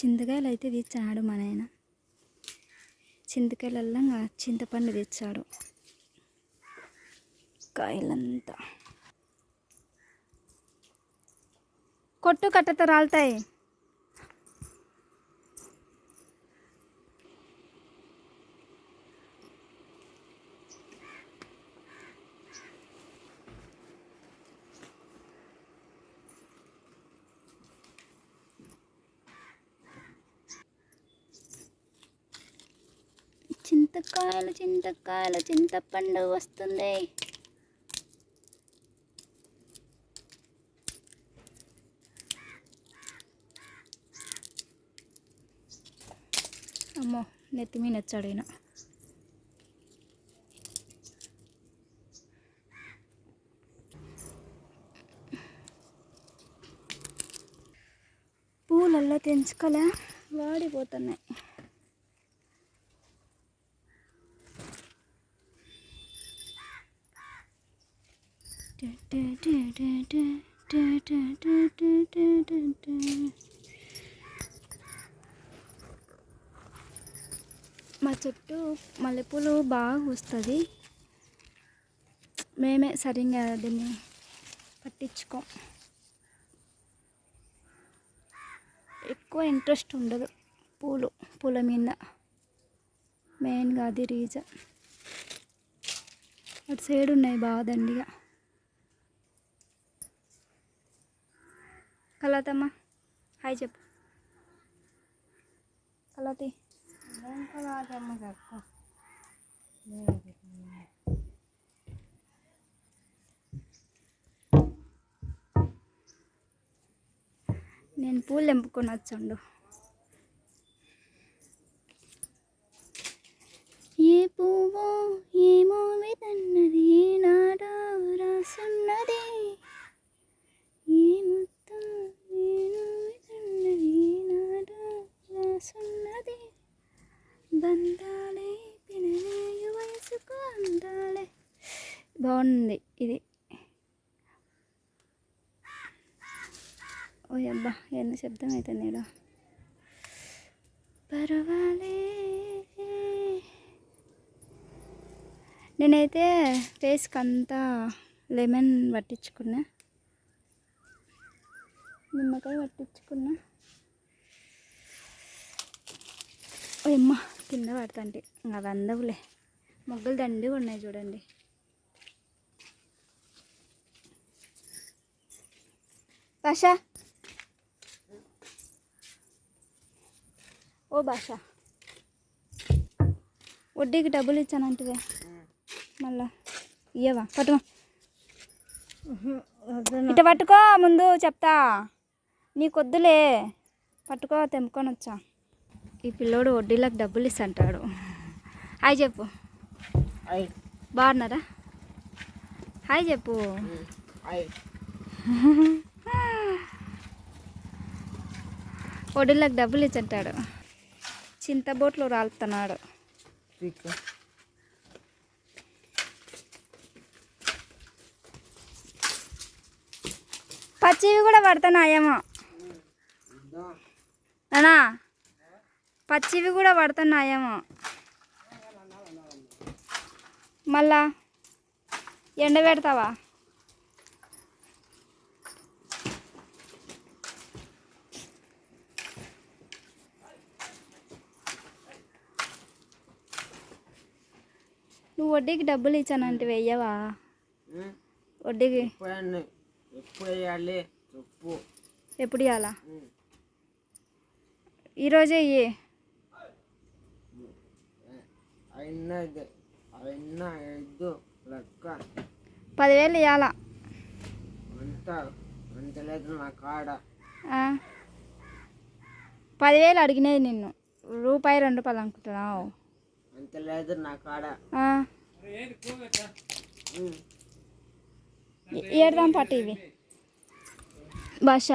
చింతకాయలు అయితే తెచ్చాడు మా నాయన. చింతకాయలల్లా ఇంకా చింతపండు తెచ్చాడు. కాయలంతా. కొట్టు కట్టతో రాలుతాయి. చింతకాయలు చింతకాయలు చింతపండు వస్తుంది. అమ్మో నెత్తి మీద వచ్చాడు ఈయన. పూలల్లో తెంచుకోలే వాడిపోతున్నాయి. మా చుట్టూ మల్లెపూలు బాగా వస్తుంది మేమే సరిగా దీన్ని పట్టించుకోం. ఎక్కువ ఇంట్రెస్ట్ ఉండదు పూలు పూల మీద. మెయిన్గా అది రీజన్. అటు సైడ్ ఉన్నాయి బాగా దండిగా. కలతమ్మ హాయ్ చెప్పు. కలతి నేను పూలు తెంపుకొని వచ్చండు. బాగుంది ఇది. ఓ అబ్బా ఎన్ని శబ్దం అయితే నేను పర్వాలే. నేనైతే ఫేస్కి అంతా లెమన్ పట్టించుకున్నా. నిమ్మకాయ పట్టించుకున్నా. ఓ అమ్మ కింద పడుతుంటే. అవి అందవులే. మొగ్గలు దండిగా ఉన్నాయి చూడండి. భాష ఓ భాష వడ్డీకి డబ్బులు ఇచ్చానంటివే. మళ్ళా ఇయ్యవా? పట్టుకో. ఇట పట్టుకో ముందు చెప్తా. నీకొద్దులే. పట్టుకో తెంపుకొని వచ్చా ఈ పిల్లోడు వడ్డీలకు డబ్బులు ఇస్తంటాడు హాయ్ చెప్పు. బాగున్నారా? హాయ్ చెప్పు. వడ్డీలకు డబ్బులు ఇచ్చంటాడు. చింతబోట్లు రాలుతున్నాడు పిక్. పచ్చివి కూడా పడుతున్నాయేమో. అనా పచ్చివి కూడా పడుతున్నాయేమో. మళ్ళా ఎండ పెడతావా? నువ్వు వడ్డీకి డబ్బులు ఇచ్చానంటే వెయ్యవా? వడ్డీకి? ఎప్పుడు వేయాలి? చెప్పు. ఎప్పుడు ఇవ్వాలా ఈరోజే ఇయ్యి. పదివేలు ఇవ్వాలా. పదివేలు అడిగినది నిన్ను. రూపాయి రెండు రూపాయలు అనుకుంటున్నావు. అంత లేదు నా కాడ. ఏడదాం పాట ఇవి భాష.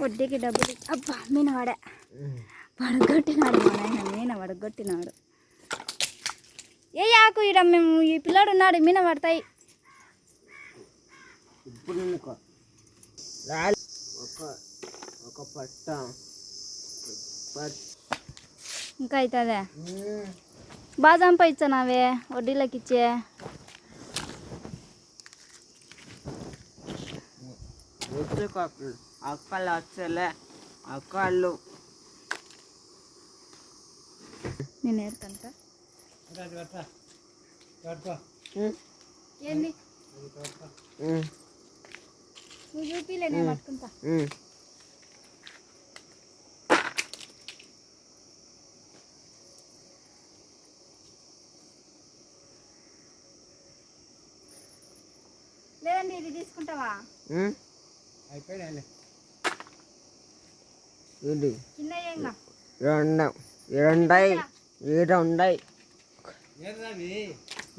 వడ్డీకి డబ్బులు. అబ్బా మీన వాడే. వడగొట్టినాడు మా నాయన మీన వడగొట్టినాడు. ఏ ఆకు ఈడ మేము ఈ పిల్లాడు ఉన్నాడు మీన పడతాయి. ఒక ఒక పట్ట. పట్ ఇంకా అవుతుందే? ఉమ్. బాగా సంపాదించానావే వడ్డీలకి ఇచ్చే. అక్కలు వచ్చేలే. అక్కళ్ళు నేను. ఏంది. నువ్వు చూపిలే నేను పట్టుకుంటా. లేదండి ఇది తీసుకుంటావా? ఏంగా రెండు రెండై రెండై.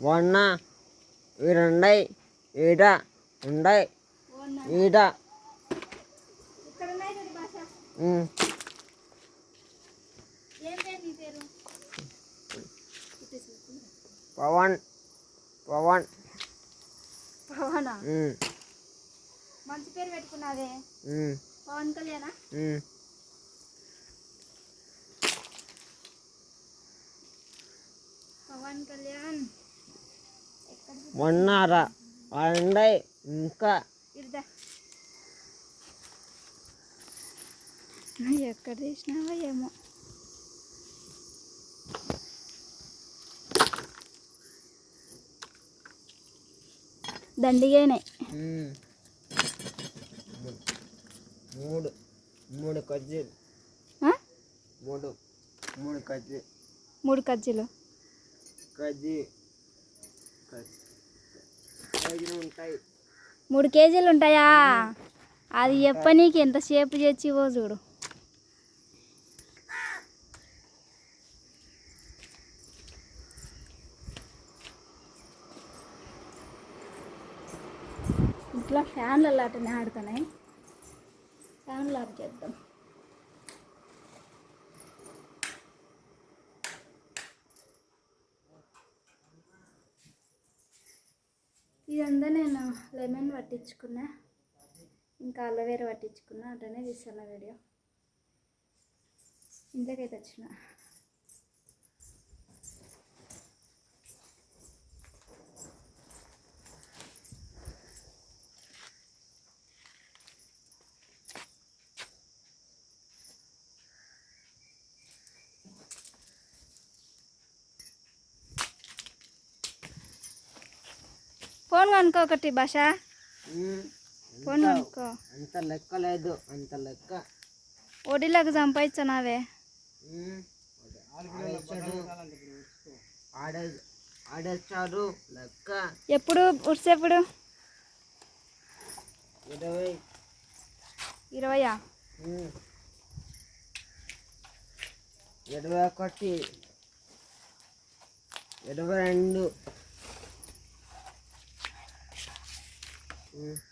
వన్న రెండై ఈడ ఉండై పేరు పవన్. పవన్. పవనా. మంచి పేరు పెట్టుకున్నావే. పవన్ కళ్యాణా. పవన్ కళ్యాణ్. మొన్నారా? రెండై ఇంకా ఎక్కడ తీసినావా ఏమో. దండిగానే. మూడు మూడు కజ్జీలు? మూడు మూడు కజ్జీ. మూడు కజ్జీలు. కజ్జీ. ఉంటాయి. మూడు కేజీలు ఉంటాయా? అది చెప్పనీకి ఎంత సేపు చేసివో చూడు. ఇంట్లో ఫ్యాన్ల అలాంటినే ఆడుతున్నాయి. ఫ్యాన్లు ఆఫ్ చేద్దాం. ఇదంతా నేను లెమన్ పట్టించుకున్నా. ఇంకా అలోవేరా పట్టించుకున్నా. అట్లనే తీస్తాను వీడియో. ఇంట్లోకైతే వచ్చిన. ఫోన్ కనుక్కో ఒకటి భాష. ఫోన్ కనుక్కో అంత లెక్క లేదు అంత లెక్క. వడ్డీలకు సంపాదించనావే. ఉమ్. ఆడేస్తాడు ఆడే ఆడేస్తాడు లెక్క. ఎప్పుడు? ఉడిసేప్పుడు ఇరవై. ఇరవయా. ఇరవై ఒకటి. ఇరవై రెండు. Yeah.